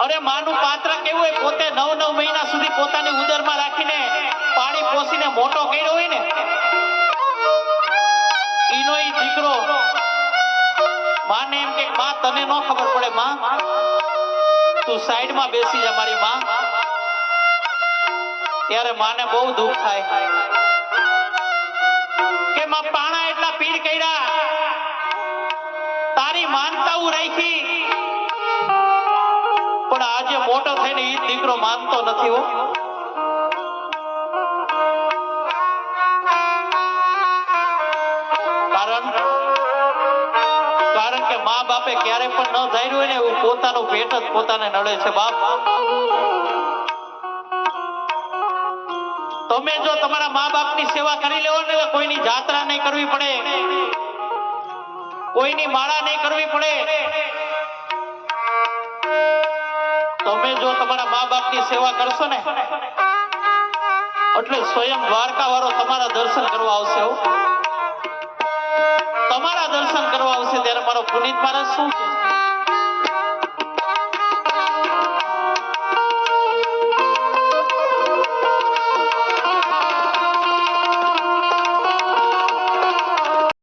માનું પાત્ર કેવું હોય? પોતે નવ નવ મહિના સુધી પોતાની ઉદરમાં રાખીને પાણી પોસીને મોટો કર્યો હોય ને? ઈનો ઈ દીકરો, માને એમ કે, માં, તને ન ખબર પડે, માં. તું સાઈડમાં બેસી જા, મારી માં. ત્યારે માને બહુ દુઃખ થાય. કે, માં, પાણા એટલા પીર કર્યા. તારી માનતાઓ રાખી પણ આજે મોટો થઈને ઈ દીકરો માનતો નથી કારણ કે મા બાપે ક્યારે પણ ન ધાર્યું હોય ને એવું પોતાનું પેટ જ પોતાને નડે છે બાપ. તમે જો તમારા મા બાપની સેવા કરી લેવો ને કોઈની જાત્રા નહીં કરવી પડે. કોઈની માળા નહીં કરવી પડે. તમે જો તમારા મા બાપની સેવા કરશો ને, એટલે સ્વયં દ્વારકા વાળો તમારા દર્શન કરવા આવશે તમારા દર્શન કરવા આવશે ત્યારે મારો પુનિત મહારાજ શું છે?